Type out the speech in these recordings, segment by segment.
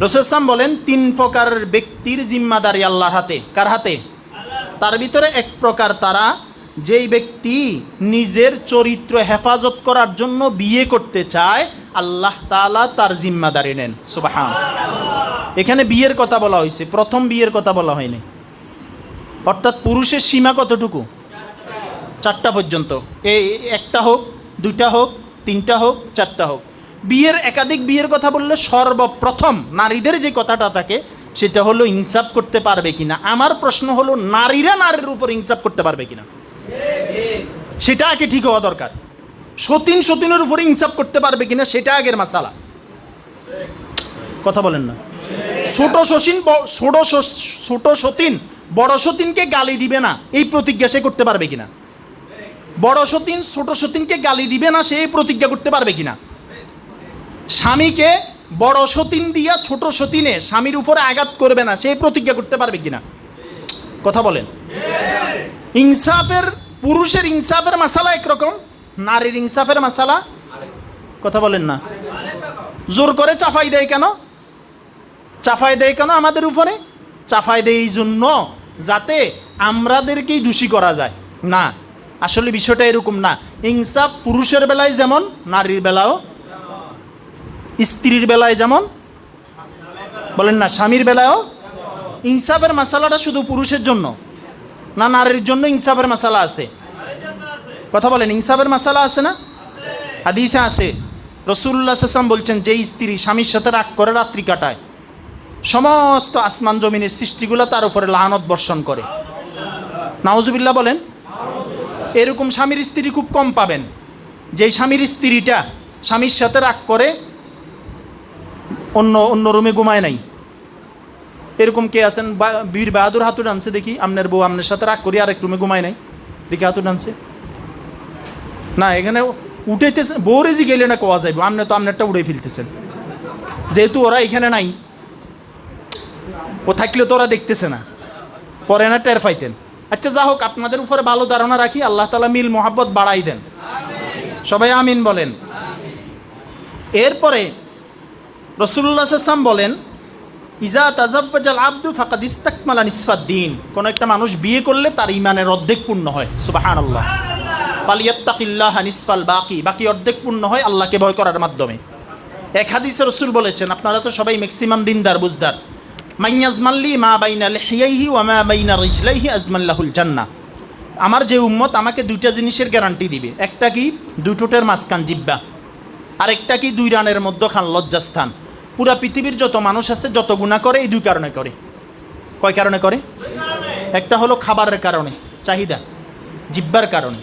রসুলাম বলেন, তিন প্রকার ব্যক্তির জিম্মাদারি আল্লাহর হাতে। কার হাতে? তার ভিতরে এক প্রকার তারা, যেই ব্যক্তি নিজের চরিত্র হেফাজত করার জন্য বিয়ে করতে চায়, আল্লাহ তাআলা তার জিম্মাদারি নেন। সুবাহান। এখানে বিয়ের কথা বলা হয়েছে। প্রথম বিয়ের কথা বলা হয়নি। অর্থাৎ পুরুষের সীমা কতটুকু? চারটা পর্যন্ত। এই একটা হোক, দুইটা হোক, তিনটা হোক, চারটা হোক। বিয়ের একাধিক বিয়ের কথা বললে সর্বপ্রথম নারীদের যে কথাটা থাকে, সেটা হলো ইনসাফ করতে পারবে কিনা? আমার প্রশ্ন হলো, নারীরা নারীর উপর ইনসাফ করতে পারবে কিনা? সেটা আগে ঠিক হওয়া দরকার। সতীন সতীনের উপরে ইনসাফ করতে পারবে কিনা, সেটা আগের মাসালা। কথা বলেন না। ছোট শচীন ছোট ছোট সতীন, বড় সতীনকে গালি দিবে না, এই প্রতিজ্ঞা সে করতে পারবে কিনা? বড় সতীন, ছোট সতীনকে গালি দিবে না, সে এই প্রতিজ্ঞা করতে পারবে কিনা? স্বামীকে বড় সতীন দিয়া ছোট সতীনে স্বামীর উপরে আঘাত করবে না, সে প্রতিজ্ঞা করতে পারবে কিনা? কথা বলেন। ইনসাফের, পুরুষের ইনসাফের মাসালা একরকম, নারীর ইনসাফের মাসালা কথা বলেন না। জোর করে চাফাই দেয় কেন? চাফাই দেয় কেন আমাদের উপরে? চাফাই দেয় এই জন্য যাতে আমরাদেরকেই দোষী করা যায়। না, আসলে বিষয়টা এরকম না। ইনসাফ পুরুষের বেলায় যেমন, নারীর বেলাও স্ত্রীর বেলায় যেমন? বলেন না, স্বামীর বেলায়ও? ইনসাফের মশালাটা শুধু পুরুষের জন্য, না নারীর জন্য ইনসাফের মশালা আছে? কথা বলেন, ইনসাফের মশালা আছে না? হাদিসে আছে। রসুল্লাহ সাসাম বলছেন যে স্ত্রী স্বামীর সাথে রাগ করে, রাত্রি কাটায়, সমস্ত আসমান জমিনের সৃষ্টিগুলো তার উপরে লাহানত বর্ষণ করে। নাউজুবিল্লাহ বলেন, এরকম স্বামীর স্ত্রী খুব কম পাবেন। যেই স্বামীর স্ত্রীটা স্বামীর সাথে রাগ করে অন্য অন্য রুমে ঘুমায় নাই। এরকম কে আছেন? বীর বাহাদুর হাতু ডানছে দেখি আপনার বউ আপনার সাথে রাগ করি, আরেক রুমে ঘুমায় নাই। দেখি হাতু ডানছে। না, এখানে উঠাইতেছে বউরে জি গেলে না কোয়া যাইব? আপনি তো আপনারটা উড়ে ফেলতেছেন। যেহেতু ওরা এখানে নাই, ও থাকলে তো ওরা দেখতেছে না। পরে না টের পাইতেন। আচ্ছা যা হোক, আপনাদের উপরে ভালো ধারণা রাখি, আল্লাহ তালা মিল, মোহাব্বত বাড়াই দেন। সবাই আমিন বলেন। এরপরে রসুল্লাহ সাল্লাম বলেন, ইজা তাজাব্বাজাল আব্দু ফাকাদ ইস্তাকমালা নিসফাদ্দিন কোনো একটা মানুষ বিয়ে করলে তার ইমানের অর্ধেক পূর্ণ হয় সুবাহান আল্লাহ পালিয়াত্তাকিল্লাহ নিসফাল বাকি। বাকি অর্ধেক পূর্ণ হয় আল্লাহকে ভয় করার মাধ্যমে। এক হাদিসে রসুল বলেছেন, আপনারা তো সবাই ম্যাক্সিমাম দিনদার, বুঝদার। মাইয়াজমাল্লি মা বাইনা লিহিয়াইহি ওয়া মা বাইনা রিজলাইহি আজমাল্লাহুল জান্নাহ। আমার যে উম্মত আমাকে দুইটা জিনিসের গ্যারান্টি দিবে, একটা কি দুই ঠোঁটের মাঝখান জিব্বা আরেকটা কি দুই রানের মধ্যখান লজ্জাস্থান। পুরা পৃথিবীর যত মানুষ আছে, যত গুণা করে, এই দুই কারণে করে। কয় কারণে করে? একটা হলো খাবারের কারণে, চাহিদা, জিব্বার কারণে।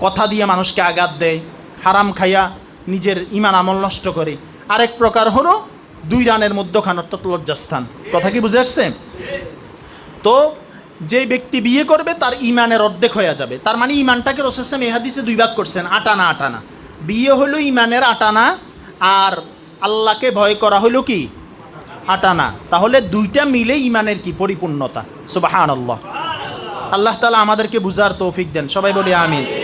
কথা দিয়ে মানুষকে আঘাত দেয়, হারাম খাইয়া নিজের ইমান আমল নষ্ট করে। আরেক প্রকার হলো দুই রানের মধ্যখান, অর্থাৎ লজ্জাস্থান। কথা কি বুঝে আসছে? তো যে ব্যক্তি বিয়ে করবে, তার ইমানের অর্ধেক হয়ে যাবে। তার মানে ইমানটাকে রসেসাম এহাদিসে দুই ভাগ করছেন, আটানা আটানা। বিয়ে হলো ইমানের আটানা আর আল্লাহকে ভয় করা হইল কি? আটানা তাহলে দুইটা মিলে ইমানের কি পরিপূর্ণতা? সুবাহান আল্লাহ আল্লাহ তালা আমাদেরকে বুঝার তৌফিক দেন। সবাই বলি আমিন।